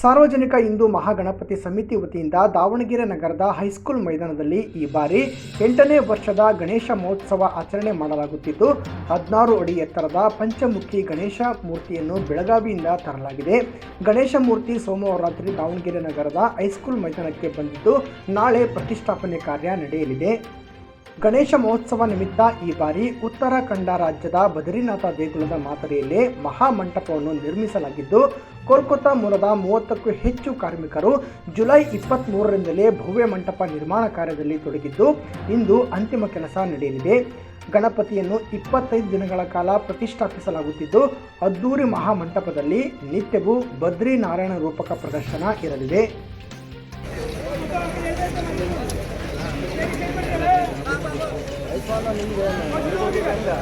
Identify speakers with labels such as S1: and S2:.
S1: ಸಾರ್ವಜನಿಕ ಹಿಂದೂ ಮಹಾಗಣಪತಿ ಸಮಿತಿ ವತಿಯಿಂದ ದಾವಣಗೆರೆ ನಗರದ ಹೈಸ್ಕೂಲ್ ಮೈದಾನದಲ್ಲಿ ಈ ಬಾರಿ ಎಂಟನೇ ವರ್ಷದ ಗಣೇಶ ಮಹೋತ್ಸವ ಆಚರಣೆ ಮಾಡಲಾಗುತ್ತಿದ್ದು, ಹದಿನಾರು ಅಡಿ ಎತ್ತರದ ಪಂಚಮುಖಿ ಗಣೇಶ ಮೂರ್ತಿಯನ್ನು ಬೆಳಗಾವಿಯಿಂದ ತರಲಾಗಿದೆ. ಗಣೇಶ ಮೂರ್ತಿ ಸೋಮವಾರ ರಾತ್ರಿ ದಾವಣಗೆರೆ ನಗರದ ಹೈಸ್ಕೂಲ್ ಮೈದಾನಕ್ಕೆ ಬಂದಿದ್ದು, ನಾಳೆ ಪ್ರತಿಷ್ಠಾಪನೆ ಕಾರ್ಯ ನಡೆಯಲಿದೆ. ಗಣೇಶ ಮಹೋತ್ಸವ ನಿಮಿತ್ತ ಈ ಬಾರಿ ಉತ್ತರಾಖಂಡ ರಾಜ್ಯದ ಬದರಿನಾಥ ದೇಗುಲದ ಮಾದರಿಯಲ್ಲಿ ಮಹಾಮಂಟಪವನ್ನು ನಿರ್ಮಿಸಲಾಗಿದ್ದು ಕೋಲ್ಕತ್ತಾ ಮೂಲದ ಮೂವತ್ತಕ್ಕೂ ಹೆಚ್ಚು ಕಾರ್ಮಿಕರು ಜುಲೈ ಇಪ್ಪತ್ತ್ ಮೂರರಿಂದಲೇ ಭವ್ಯ ಮಂಟಪ ನಿರ್ಮಾಣ ಕಾರ್ಯದಲ್ಲಿ ತೊಡಗಿದ್ದು, ಇಂದು ಅಂತಿಮ ಕೆಲಸ ನಡೆಯಲಿದೆ. ಗಣಪತಿಯನ್ನು ಇಪ್ಪತ್ತೈದು ದಿನಗಳ ಕಾಲ ಪ್ರತಿಷ್ಠಾಪಿಸಲಾಗುತ್ತಿದ್ದು, ಅದ್ದೂರಿ ಮಹಾಮಂಟಪದಲ್ಲಿ ನಿತ್ಯವೂ ಬದ್ರಿನಾರಾಯಣ ರೂಪಕ ಪ್ರದರ್ಶನ ಇರಲಿದೆ.
S2: ಗಂಟೆ